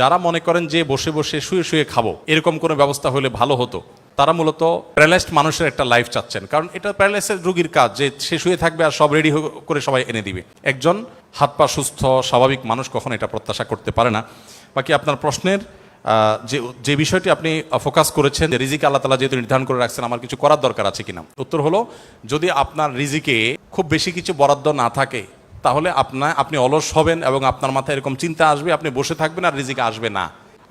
যারা মনে করেন যে বসে বসে শুয়ে শুয়ে খাব, এরকম কোনো ব্যবস্থা হলে ভালো হতো। তারা মূলত প্যারালাইজড মানুষের একটা লাইফ চাচ্ছেন। কারণ এটা প্যারালাইসের রুগীর কাজ যে সে শুয়ে থাকবে আর সব রেডি করে সবাই এনে দিবে। একজন হাত পা সুস্থ, স্বাভাবিক মানুষ কখনো এটা প্রত্যাশা করতে পারে না। বাকি আপনার প্রশ্নের যে যে বিষয়টি আপনি ফোকাস করেছেন, যে রিজিকে আল্লাহ তালা যেহেতু নির্ধারণ করে রাখছেন, আমার কিছু করার দরকার আছে কিনা? উত্তর হলো, যদি আপনার রিজিকে খুব বেশি কিছু বরাদ্দ না থাকে তাহলে আপনার আপনি অলস হবেন এবং আপনার মাথায় এরকম চিন্তা আসবে, আপনি বসে থাকবেন আর রিজিক আসবে না।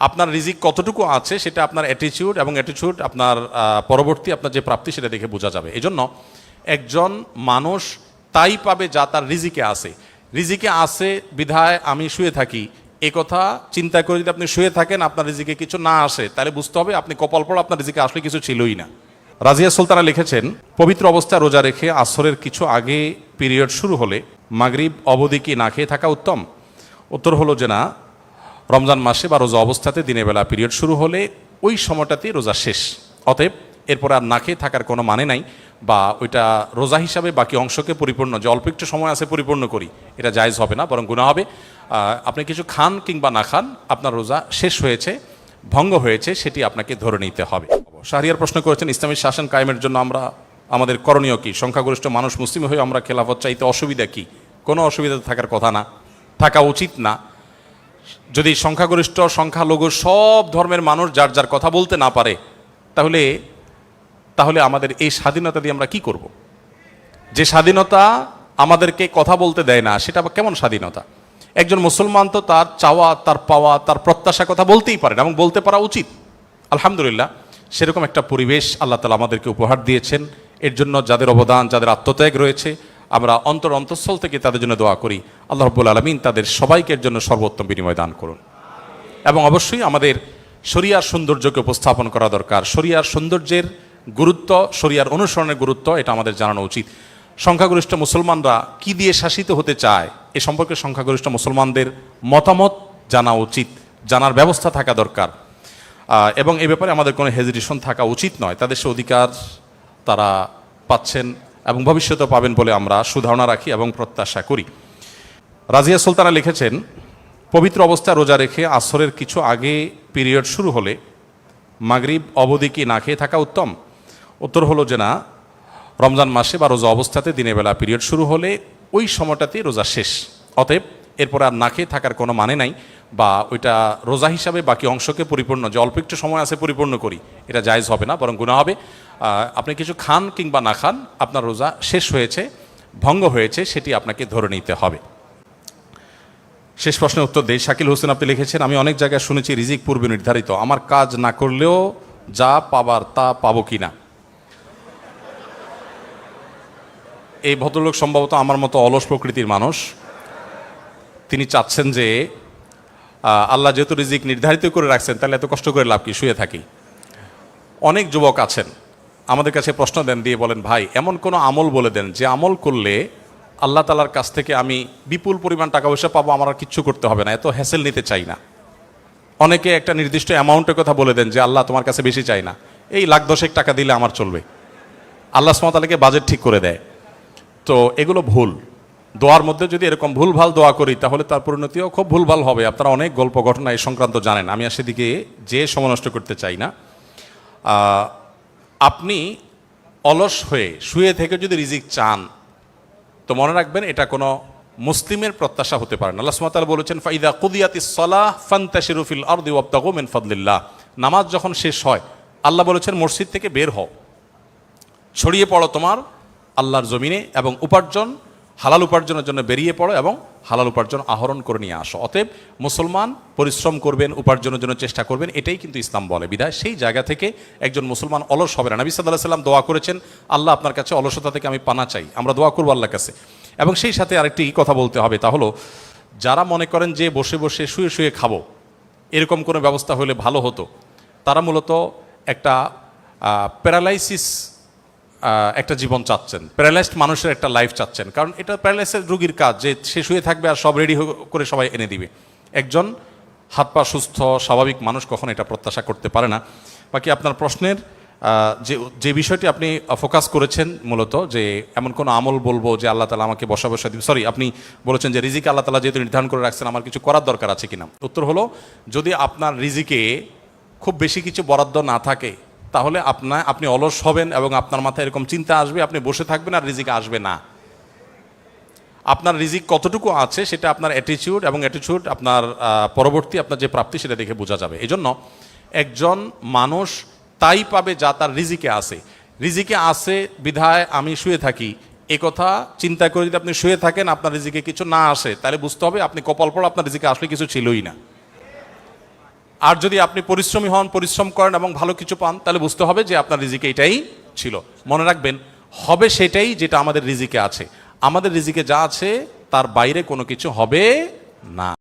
আপনার রিজিক কতটুকু আছে সেটা আপনার অ্যাটিটিউড এবং অ্যাটিটিউড আপনার পরবর্তী আপনার যে প্রাপ্তি সেটা দেখে বোঝা যাবে। এজন্য একজন মানুষ তাই পাবে যা তার রিজিকে আছে। রিজিকে আছে বিধায় আমি শুয়ে থাকি। এ কথা চিন্তা করে যদি আপনি শুয়ে থাকেন, আপনার রিজিকে কিছু না আসে, তাহলে বুঝতে হবে আপনি কপাল পড়া, আপনার রিজিকে আসলে কিছু ছিলই না। রাজিয়া সুলতানা লিখেছেন, পবিত্র অবস্থায় রোজা রেখে আসরের কিছু আগে পিরিয়ড শুরু হলে মাগরিব অবধি কি না খেয়ে থাকা উত্তম? উত্তর হলো যে না, রমজান মাসে বা রোজা অবস্থাতে দিনের বেলা পিরিয়ড শুরু হলে ওই সময়টাতেই রোজা শেষ। অতএব এরপর আর না খেয়ে থাকার কোনো মানে নাই বা ওইটা রোজা হিসাবে বাকি অংশকে পরিপূর্ণ, যে অল্প একটু সময় আছে পরিপূর্ণ করি, এটা জায়জ হবে না, বরং গুণা হবে। আপনি কিছু খান কিংবা না খান, আপনার রোজা শেষ হয়েছে, ভঙ্গ হয়েছে, সেটি আপনাকে ধরে নিতে হবে। শাহরিয়ার প্রশ্ন করেছেন, ইসলামী শাসন কায়েমের জন্য আমরা, আমাদের করণীয় কি? সংখ্যাগরিষ্ঠ মানুষ মুসলিম হয়ে আমরা খেলাফত চাইতে অসুবিধা কি? কোনো অসুবিধা থাকার কথা না। থাকা উচিত না। যদি সংখ্যাগরিষ্ঠ, সংখ্যালঘু সব ধর্মের মানুষ যার যার কথা বলতে না পারে, তাহলে তাহলে আমাদের এই স্বাধীনতা দিয়ে আমরা কি করব। যে স্বাধীনতা আমাদেরকে কথা বলতে দেয় না, সেটা কেমন স্বাধীনতা? একজন মুসলমান তো তার চাওয়া, তার পাওয়া, তার প্রত্যাশা কথা বলতেই পারেন এবং বলতে পারা উচিত। আলহামদুলিল্লাহ। সেরকম একটা পরিবেশ আল্লাহ তালা আমাদেরকে উপহার দিয়েছেন। এর জন্য যাদের অবদান, যাদের আত্মত্যাগ রয়েছে, আমরা অন্তর অন্তঃস্থল থেকে তাদের জন্য দোয়া করি। আল্লাহ রব্বুল আলমিন তাদের সবাইকে এর জন্য সর্বোত্তম বিনিময় দান করুন। এবং অবশ্যই আমাদের শরিয়ার সৌন্দর্যকে উপস্থাপন করা দরকার। শরিয়ার সৌন্দর্যের গুরুত্ব, শরিয়ার অনুসরণের গুরুত্ব, এটা আমাদের জানানো উচিত। সংখ্যাগরিষ্ঠ মুসলমানরা কি দিয়ে শাসিত হতে চায়, এ সম্পর্কে সংখ্যাগরিষ্ঠ মুসলমানদের মতামত জানা উচিত। জানার ব্যবস্থা থাকা দরকার। এবং এ ব্যাপারে আমাদের কোনো হেজিটেশন থাকা উচিত নয়। তাদের সে অধিকার তারা পাচ্ছেন এবং ভবিষ্যতে পাবেন বলে আমরা সুধারণা রাখি এবং প্রত্যাশা করি। রাজিয়া সুলতানা লিখেছেন, পবিত্র অবস্থায় রোজা রেখে আসরের কিছু আগে পিরিয়ড শুরু হলে মাগরিব অবধি কি না খেয়ে থাকা উত্তম? উত্তর হলো যে না, রমজান মাসে বা রোজা অবস্থাতে দিনের বেলা পিরিয়ড শুরু হলে ওই সময়টাতেই রোজা শেষ। অতএব এরপর আর না খেয়ে থাকার কোনো মানে নাই। বা ওইটা রোজা হিসাবে বাকি অংশকে পরিপূর্ণ, যে অল্প একটু সময় আছে পরিপূর্ণ করি, এটা জায়জ হবে না, বরং গুণা হবে। আপনি কিছু খান কিংবা না খান, আপনার রোজা শেষ হয়েছে, ভঙ্গ হয়েছে, সেটি আপনাকে ধরে নিতে হবে। শেষ প্রশ্নের উত্তর দেয় শাকিল হোসেন আপনি লিখেছেন, আমি অনেক জায়গায় শুনেছি রিজিক পূর্বে নির্ধারিত। আমার কাজ না করলেও যা পাবার তা পাবো কি না? এই ভদ্রলোক সম্ভবত আমার মতো অলস প্রকৃতির মানুষ। তিনি চাচ্ছেন যে আল্লাহ যেহেতু রিজিক নির্ধারিত করে রাখছেন, তাহলে এত কষ্ট করে লাভ কি? শুয়ে থাকি। অনেক যুবক আছেন, আমাদের কাছে প্রশ্ন দেন, দিয়ে বলেন, ভাই, এমন কোনো আমল বলে দেন যে আমল করলে আল্লাহ তালার কাছ থেকে আমি বিপুল পরিমাণ টাকা পয়সা পাবো, আমার আর কিচ্ছু করতে হবে না, এত হ্যাসেল নিতে চাই না। অনেকে একটা নির্দিষ্ট অ্যামাউন্টের কথা বলে দেন যে, আল্লাহ তোমার কাছে বেশি চাই না। এই লাখ দশেক টাকা দিলে আমার চলবে। আল্লাহ সুমতালাকে বাজেট ঠিক করে দেয়। তো এগুলো ভুল। দোয়ার মধ্যে যদি এরকম ভুলভাল দোয়া করি, তাহলে তার পরিণতিও খুব ভুলভাল হবে। আপনারা অনেক গল্প ঘটনা এই সংক্রান্ত জানেন। আমি আর সেদিকে যে সময় নষ্ট করতে চাই না। আপনি অলস হয়ে শুয়ে থেকে যদি রিজিক চান, তো মনে রাখবেন এটা কোনো মুসলিমের প্রত্যাশা হতে পারে না। আল্লাহ বলেছেন, ফাইদা কুদিয়াতি সলাহ ফান্তাশিরুফিল আরদি ওয়াবতাগু মিন নামাজ যখন শেষ হয়, আল্লাহ বলেছেন, মসজিদ থেকে বের হও। ছড়িয়ে পড়ো তোমার আল্লাহর জমিনে এবং উপার্জন হালাল উপার্জনের জন্য বেরিয়ে পড়ো এবং হালাল উপার্জন আহরণ করে নিয়ে আসো। অতএব মুসলমান পরিশ্রম করবেন, উপার্জনের জন্য চেষ্টা করবেন, এটাই কিন্তু ইসলাম বলে। বিধায় সেই জায়গা থেকে একজন মুসলমান অলস হবে না। নবী সাল্লাহ সাল্লাম দোয়া করেছেন, আল্লাহ আপনার কাছে অলসতা থেকে আমি পানা চাই। আমরা দোয়া করব আল্লাহর কাছে। এবং সেই সাথে আরেকটি কথা বলতে হবে, তা হলো, যারা মনে করেন যে বসে বসে শুয়ে শুয়ে খাব, এরকম কোনো ব্যবস্থা হলে ভালো হতো, তারা মূলত একটা প্যারালাইসিস একটা জীবন চাচ্ছেন। প্যারালাইজড মানুষের একটা লাইফ চাচ্ছেন। কারণ এটা প্যারালাইসের রুগীর কাজ, যে সে শুয়ে থাকবে আর সব রেডি করে সবাই এনে দিবে। একজন হাত পা সুস্থ, স্বাভাবিক মানুষ কখনো এটা প্রত্যাশা করতে পারে না। বাকি আপনার প্রশ্নের যে যে বিষয়টি আপনি ফোকাস করেছেন মূলত, যে এমন কোনো আমল বলব যে আল্লাহ তালা আমাকে বসা বসা দিবে। সরি আপনি বলেছেন যে রিজিকে আল্লাহ তালা যেহেতু নির্ধারণ করে রাখছেন, আমার কিছু করার দরকার আছে কিনা? উত্তর হলো, যদি আপনার রিজিকে খুব বেশি কিছু বরাদ্দ না থাকে তাহলে আপনার আপনি অলস হবেন এবং আপনার মাথায় এরকম চিন্তা আসবে, আপনি বসে থাকবেন আর রিজিকে আসবে না। আপনার রিজিক কতটুকু আছে সেটা আপনার অ্যাটিটিউড এবং অ্যাটিচিউড আপনার পরবর্তী আপনার যে প্রাপ্তি সেটা দেখে বোঝা যাবে। এই জন্য একজন মানুষ তাই পাবে যা তার রিজিকে আছে। রিজিকে আছে বিধায় আমি শুয়ে থাকি। এ কথা চিন্তা করে যদি আপনি শুয়ে থাকেন, আপনার রিজিকে কিছু না আসে, তাহলে বুঝতে হবে আপনি কপাল পর আপনার রিজিকে আসলে কিছু ছিলই না। আর যদি আপনি পরিশ্রমী হন, পরিশ্রম করেন এবং ভালো কিছু পান, তাহলে বুঝতে হবে যে আপনার রিজিকে এটাই ছিল। মনে রাখবেন, হবে সেটাই যেটা আমাদের রিজিকে আছে। আমাদের রিজিকে যা আছে, তার বাইরে কোনো কিছু হবে না।